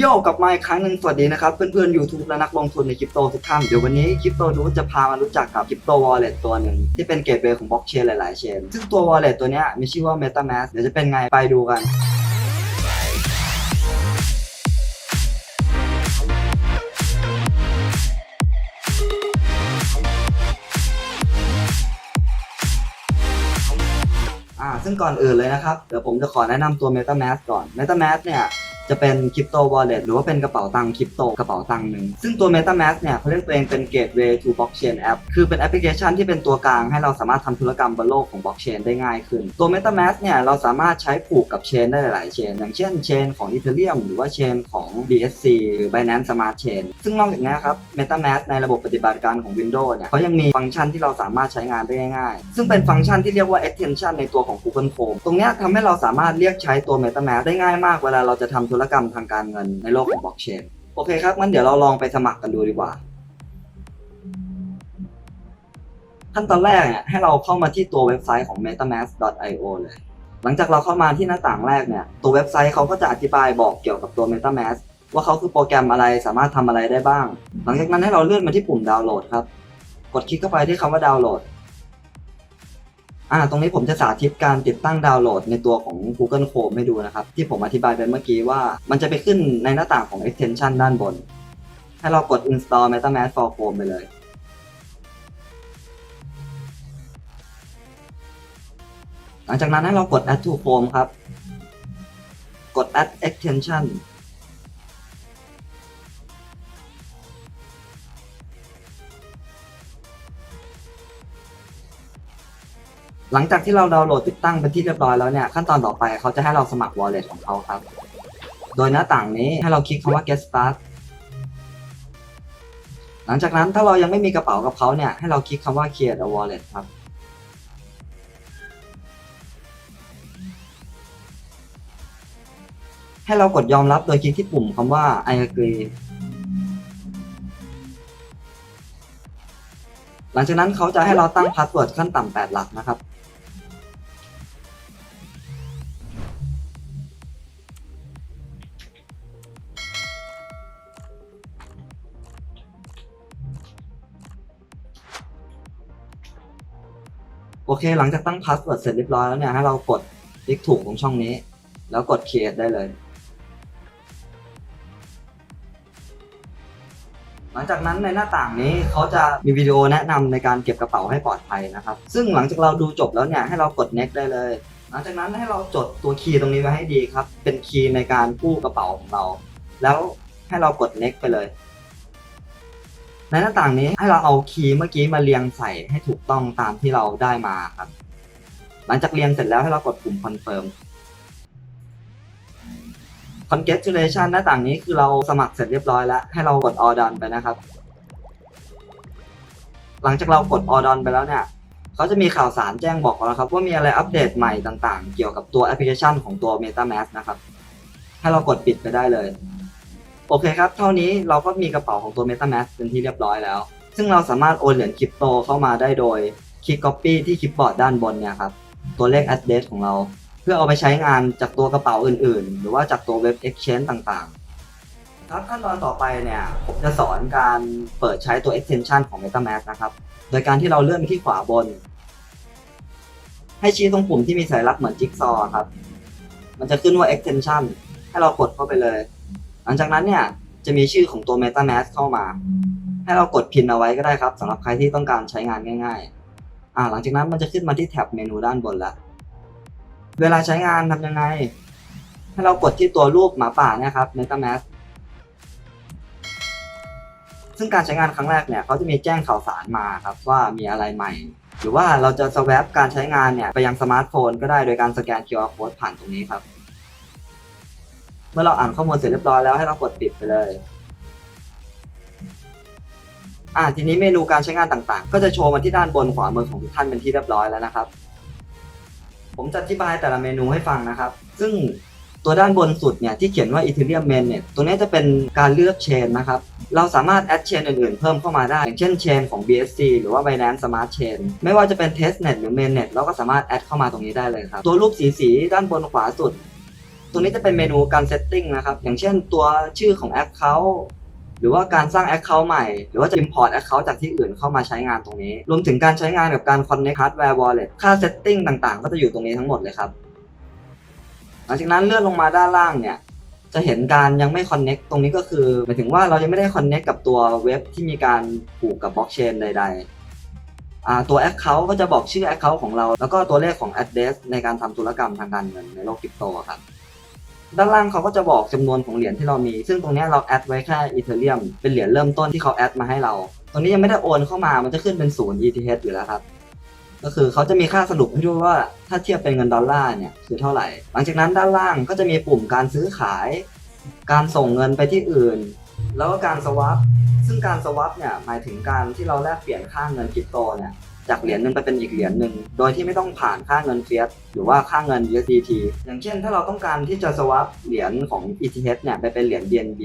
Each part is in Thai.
โยกกลับมาอีกครั้งหนึ่งสวัสดีนะครับ เพื่อนๆ YouTube และนักลงทุนในคริปโตทุกท่าน เดี๋ยววันนี้คริปโตดูจะพามารู้จักกับคริปโตวอลเล็ตตัวหนึ่งที่เป็นเกตเวย์ของบล็อกเชนหลายๆเชน ซึ่งตัววอลเล็ตตัวนี้มีชื่อว่า MetaMask เดี๋ยวจะเป็นไงไปดูกันอ่าซึ่งก่อนอื่นเลยนะครับ เดี๋ยวผมจะขอแนะนำตัว MetaMask ก่อน MetaMask เนี่ย จะเป็นคริปโตวอลเล็ตหรือว่าเป็นกระเป๋าตังค์คริปโตกระเป๋าตังค์หนึ่งซึ่งตัว MetaMask เนี่ยเขาเรียกตัวเองเป็น Gateway to Blockchain App คือเป็นแอปพลิเคชันที่เป็นตัวกลางให้เราสามารถทำธุรกรรมบนโลกของบล็อกเชนได้ง่ายขึ้น ตัว MetaMask เนี่ยเราสามารถใช้ผูกกับเชนได้หลายเชนอย่างเช่นเชนของ Ethereum หรือว่าเชนของ BSC หรือ Binance Smart Chain ซึ่งนอกจากนี้ครับ MetaMask ในระบบปฏิบัติการของ Windows เนี่ยเขายังมีฟังก์ชันที่เราสามารถใช้งานได้ง่ายๆซึ่งเป็นฟังก์ชันที่เรียกว่า extension ในตัวของ Google Chrome ตรงนี้ทำให้เราสามารถเรียกใช้ตัว MetaMask ได้ง่ายมากเวลาเราจะทำธุรกรรมทางการเงินในโลกของบล็อกเชนโอเคครับงั้นเดี๋ยวเราลองไปสมัครกันดูดีกว่า ขั้นตอนแรกเนี่ยให้เราเข้ามาที่ตัวเว็บไซต์ของ metamask.io เลย หลังจากเราเข้ามาที่หน้าต่างแรกเนี่ย ตัวเว็บไซต์เขาก็จะอธิบายบอกเกี่ยวกับตัว metamask ว่าเขาคือโปรแกรมอะไรสามารถทำอะไรได้บ้าง หลังจากนั้นให้เราเลื่อนมาที่ปุ่มดาวน์โหลดครับ กดคลิกเข้าไปที่คำว่าดาวน์โหลด อ่าตรงนี้ผมจะสาธิตการติดตั้งดาวน์โหลดในตัวของ Google Chrome ให้ดูนะครับ ที่ผมอธิบายไปเมื่อกี้ว่า มันจะไปขึ้นในหน้าต่างของ extension ด้านบน ให้เรากด install MetaMask for Chrome ไปเลย หลังจากนั้นให้เรากด add to Chrome ครับ กด add extension หลังจากที่เราดาวน์โหลดติดตั้งเป็นที่เรียบร้อยแล้วเนี่ยขั้นตอนต่อไปเขาจะให้เราสมัคร wallet ของเขาครับ โดยหน้าต่างนี้ให้เราคลิกคำว่า get start หลังจากนั้นถ้าเรายังไม่มีกระเป๋ากับเขาเนี่ยให้เราคลิกคำว่า create a wallet ครับ ให้เรากดยอมรับโดยคลิกที่ปุ่มคำว่า I agree หลังจากนั้นเขาจะให้เราตั้งพาสเวิร์ดขั้นต่ำ8หลักนะครับ โอเค หลังจากตั้งพาสเวิร์ดเสร็จเรียบร้อยแล้วเนี่ยให้เรากดคลิกถูกตรงช่องนี้ แล้วกด create ได้เลย หลังจากนั้นในหน้าต่างนี้เขาจะมีวิดีโอแนะนำในการเก็บกระเป๋าให้ปลอดภัยนะครับ ซึ่งหลังจากเราดูจบแล้วเนี่ยให้เรากด next ได้เลย หลังจากนั้นให้เราจดตัวคีย์ตรงนี้ไว้ให้ดีครับ เป็นคีย์ในการกู้กระเป๋าของเรา แล้วให้เรากด next ไปเลย ในหน้าต่างนี้ให้เราเอาคีย์เมื่อกี้มาเรียงใส่ให้ถูกต้องตามที่เราได้มาครับ หลังจากเรียงเสร็จแล้วให้เรากดปุ่ม confirm congratulation หน้าต่างนี้คือเราสมัครเสร็จเรียบร้อยแล้ว ให้เรากด all done ไปนะครับ หลังจากเรากด all done ไปแล้วเนี่ยเขาจะมีข่าวสารแจ้งบอกเราครับ ว่ามีอะไรอัปเดตใหม่ต่างๆ เกี่ยวกับตัวแอปพลิเคชันของตัว MetaMask นะครับ ให้เรากดปิดไปได้เลย โอเคครับ เท่านี้เราก็มีกระเป๋าของตัว MetaMask เป็นที่เรียบร้อยแล้ว ซึ่งเราสามารถโอนเหรียญคริปโตเข้ามาได้โดยคลิก copy ที่คลิปบอร์ดด้านบนเนี่ยครับ ตัวเลข address ของเรา เพื่อเอาไปใช้งานจากตัวกระเป๋าอื่นๆ หรือว่าจากตัวเว็บ Exchange ต่างๆ ครับขั้นตอนต่อไปเนี่ย ผมจะสอนการเปิดใช้ตัว extension ของ MetaMask นะครับ โดยการที่เราเลื่อนไปที่ขวาบน ให้ชี้ตรงปุ่มที่มีสัญลักษณ์เหมือนจิ๊กซอว์ครับ มันจะขึ้นว่า extension ให้เรากดเข้าไปเลย หลังจากนั้นเนี่ยจะมีชื่อของตัว MetaMask เข้ามา ให้เรากดพินเอาไว้ก็ได้ครับสำหรับใครที่ต้องการใช้งานง่ายๆอ่าหลังจากนั้นมันจะขึ้นมาที่แท็บเมนูด้านบนแล้วเวลาใช้งานทำยังไง ให้เรากดที่ตัวรูปหมาป่าเนี่ยครับ MetaMask ซึ่งการใช้งานครั้งแรกเนี่ยเขาจะมีแจ้งข่าวสารมาครับว่ามีอะไรใหม่ หรือว่าเราจะสว a p การใช้งานเนี่ยไปยังสมาร์ทโฟนก็ได้โดยการสแกน QR code ผ่านตรงนี้ครับ มื่อเราอ่านข้อมูลเสร็จเรียบร้อยแล้วให้เรากดปิดไปเลย อ่าทีนี้เมนูการใช้งานต่างๆ ก็จะโชว์มาที่ด้านบนขวามือของทุกท่านเป็นที่เรียบร้อยแล้วนะครับ ผมจะอธิบายแต่ละเมนูให้ฟังนะครับ ซึ่งตัวด้านบนสุดเนี่ยที่เขียนว่า Ethereum Mainnet ตัวนี้จะเป็นการเลือกเชนนะครับ เราสามารถแอดเชนอื่นๆ เพิ่มเข้ามาได้ อย่างเช่นเชนของ BSC หรือว่า Binance Smart Chain ไม่ว่าจะเป็น Testnet หรือ Mainnet เราก็สามารถแอดเข้ามาตรงนี้ได้เลยครับ ตัวรูปสีๆด้านบนขวาสุด ตรงนี้จะเป็นเมนูการ setting นะครับ อย่างเช่นตัวชื่อของ account หรือว่าการสร้าง account ใหม่ หรือว่าจะ import account จากที่อื่นเข้ามาใช้งานตรงนี้ รวมถึงการใช้งานกับการ connect hardware wallet ค่า setting ต่างๆ ก็จะอยู่ตรงนี้ทั้งหมดเลยครับ หลังจากนั้นเลื่อนลงมาด้านล่างเนี่ย จะเห็นการยังไม่ connect ตรงนี้ก็คือหมายถึงว่าเรายังไม่ได้ connect กับตัวเว็บที่มีการผูกกับบล็อกเชนใด ๆตัว Account ก็จะบอกชื่อ Account ของเรา แล้วก็ตัวเลขของ address ในการทำธุรกรรมทางการเงินในโลกคริปโตครับ ด้านล่างเขาก็จะบอกจำนวนของเหรียญที่เรามี ซึ่งตรงนี้เราแอดไว้แค่อีเทเรียมเป็นเหรียญเริ่มต้นที่เขาแอดมาให้เรา ตรงนี้ยังไม่ได้โอนเข้ามา มันจะขึ้นเป็นศูนย์ ETH อยู่แล้วครับ ก็คือเขาจะมีค่าสรุปให้ด้วยว่าถ้าเทียบเป็นเงินดอลลาร์เนี่ยคือเท่าไหร่ หลังจากนั้นด้านล่างก็จะมีปุ่มการซื้อขาย การส่งเงินไปที่อื่น แล้วก็การสว a p ซึ่งการสว a p เนี่ยหมายถึงการที่เราแลกเปลี่ยนค่าเงินคริปโตเนี่ย จากเหรียญหนึ่งไปเป็นอีกเหรียญหนึ่งโดยที่ไม่ต้องผ่านค่าเงินเฟียสหรือว่าค่าเงิน USDT อย่างเช่น ถ้าเราต้องการที่จะสว a p เหรียญของ ETH เนี่ยไปเป็นเหรียญ BNB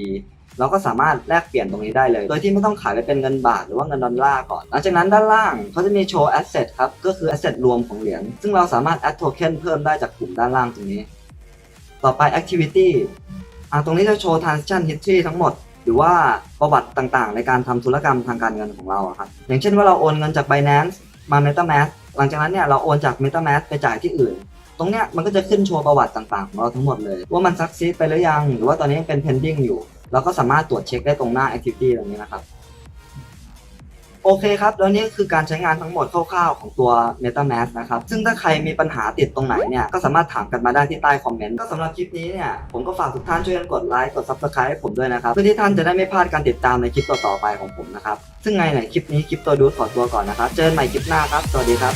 เราก็สามารถแลกเปลี่ยนตรงนี้ได้เลย โดยที่ไม่ต้องขายไปเป็นเงินบาทหรือว่าเงินดอลลาร์ก่อน หลังจากนั้นด้านล่างเขาจะมีโชว์ asset ครับ ก็คือ asset รวมของเหรียญ ซึ่งเราสามารถ add token เพิ่มได้จากกลุ่มด้านล่างตรงนี้ ต่อไป activity อ่าตรงนี้จะโชว์ transaction history ทั้งหมด หรือว่าประวัติต่างๆ ในการทำธุรกรรมทางการเงินของเราครับ อย่างเช่นว่าเราโอนเงินจาก Binance มา MetaMask หลังจากนั้นเนี่ยเราโอนจาก MetaMask ไปจ่ายที่อื่น ตรงเนี้ยมันก็จะขึ้นโชว์ประวัติต่างๆของเราทั้งหมดเลย ว่ามันซักซีดไปหรือยัง หรือว่าตอนนี้ยังเป็น pending อยู่ เราก็สามารถตรวจเช็คได้ตรงหน้า activity ตรงนี้นะครับ โอเคครับ แล้วนี่คือการใช้งานทั้งหมดคร่าวๆของตัว MetaMask นะครับ ซึ่งถ้าใครมีปัญหาติดตรงไหนเนี่ย ก็สามารถถามกันมาได้ที่ใต้คอมเมนต์ ก็สำหรับคลิปนี้เนี่ย ผมก็ฝากทุกท่านช่วยกันกดไลค์ กด Subscribe ให้ผมด้วยนะครับ เพื่อที่ท่านจะได้ไม่พลาดการติดตามในคลิปต่อๆไปของผมนะครับ ซึ่งไงไหนคลิปนี้คลิปตัวดูขอตัวก่อนนะครับ เจอกันใหม่คลิปหน้าครับ สวัสดีครับ